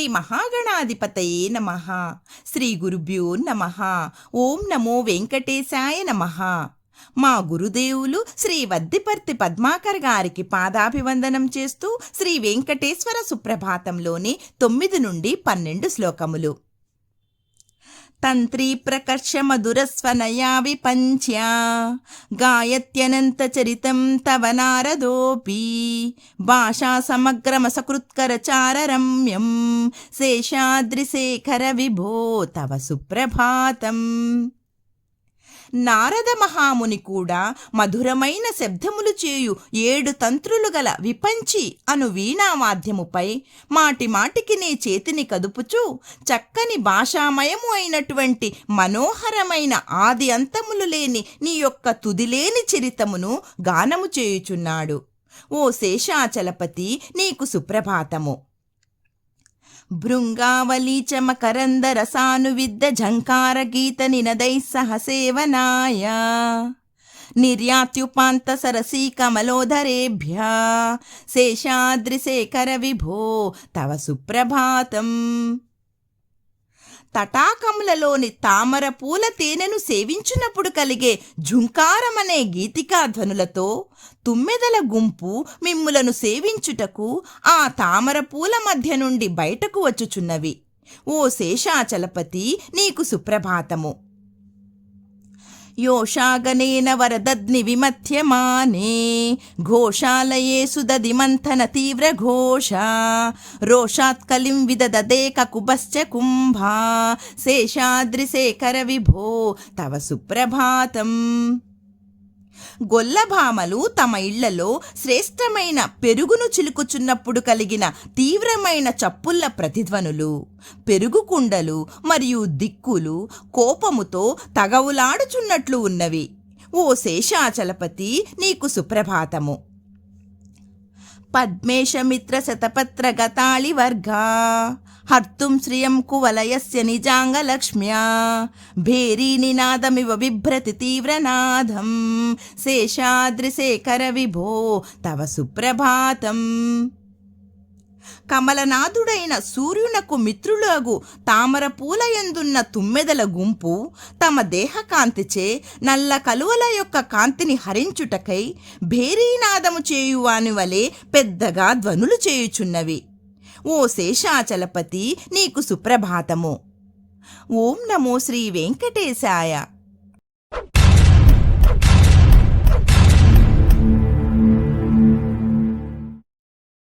శ్రీ మహాగణాధిపతయే నమ. శ్రీ గురుభ్యో నమ. ఓం నమో వెంకటేశాయ నమ. మా గురుదేవులు శ్రీ వద్దిపర్తి పద్మాకర్ గారికి పాదాభివందనం చేస్తూ శ్రీ వెంకటేశ్వర సుప్రభాతంలోని తొమ్మిది నుండి పన్నెండు శ్లోకములు. తంత్రీ ప్రకర్ష మధురస్వనయా విపంచ్య గాయత్యనంత చరితం తవ నారదోపి భాషా సమగ్రమసకృత్కర చారరమ్యం శేషాద్రిశేఖర విభో తవ సుప్రభాతం నారద మహాముని కూడా మధురమైన శబ్దములు చేయు ఏడు తంత్రులు గల విపంచి అను వీణావాద్యముపై మాటి మాటికి నీ చేతిని కదుపుచూ చక్కని భాషామయము అయినటువంటి మనోహరమైన ఆది అంతములు లేని నీ యొక్క తుదిలేని చరితమును గానము చేయుచున్నాడు. ఓ శేషాచలపతి నీకు సుప్రభాతము. భృంగావళీ మకరందరసానువిద్ద ఝంకార గీత నినదై సహసేవనాయ. నిర్యాత్యుపాంత సరసీ కమలోధరేభ్య శేషాద్రిశేఖర విభో తవ సుప్రభాతం. తటాకములలోని తామర పూల తేనెను సేవించినప్పుడు కలిగే ఝుంకారమనే గీతికా ధ్వనులతో తుమ్మెదల గుంపు మిమ్ములను సేవించుటకు ఆ తామర పూల మధ్య నుండి బయటకు వచ్చుచున్నవి. ఓ శేషాచలపతి నీకు సుప్రభాతము. योषागनेन वरदग्निविमथ्यमाने घोषालयेषु दधिमन्थन तीव्रघोषा रोषात्कलिं विदददे ककुबश्च कुम्भा शेषाद्रिशेखरविभो तव सुप्रभातम् గొల్లభామలు తమ ఇళ్ళలో శ్రేష్టమైన పెరుగును చిలుకుచున్నప్పుడు కలిగిన తీవ్రమైన చప్పుళ్ళ ప్రతిధ్వనులు. పెరుగు కుండలు మరియు దిక్కులు కోపముతో తగవులాడుచున్నట్లు ఉన్నవి. ఓ శేషాచలపతి నీకు సుప్రభాతము. పద్మేశమిత్ర శతపత్ర గతాళి వర్గా. హర్తుం శ్రియం కువలయస్య నిజాంగలక్ష్మ్యా. భేరీ నినాదమివ బిభ్రతి తీవ్రనాదం శేషాద్రిశేఖర విభో తవ సుప్రభాతం. కమలనాథుడైన సూర్యునకు మిత్రులగు తామర పూలయందున్న తుమ్మెదల గుంపు తమ దేహకాంతిచే నల్ల కలువల యొక్క కాంతిని హరించుటకై భేరీనాదము చేయువాని వలె పెద్దగా ధ్వనులు చేయుచున్నవి. ఓ శేషాచలపతి నీకు సుప్రభాతము. ఓం నమో శ్రీ వెంకటేశాయ.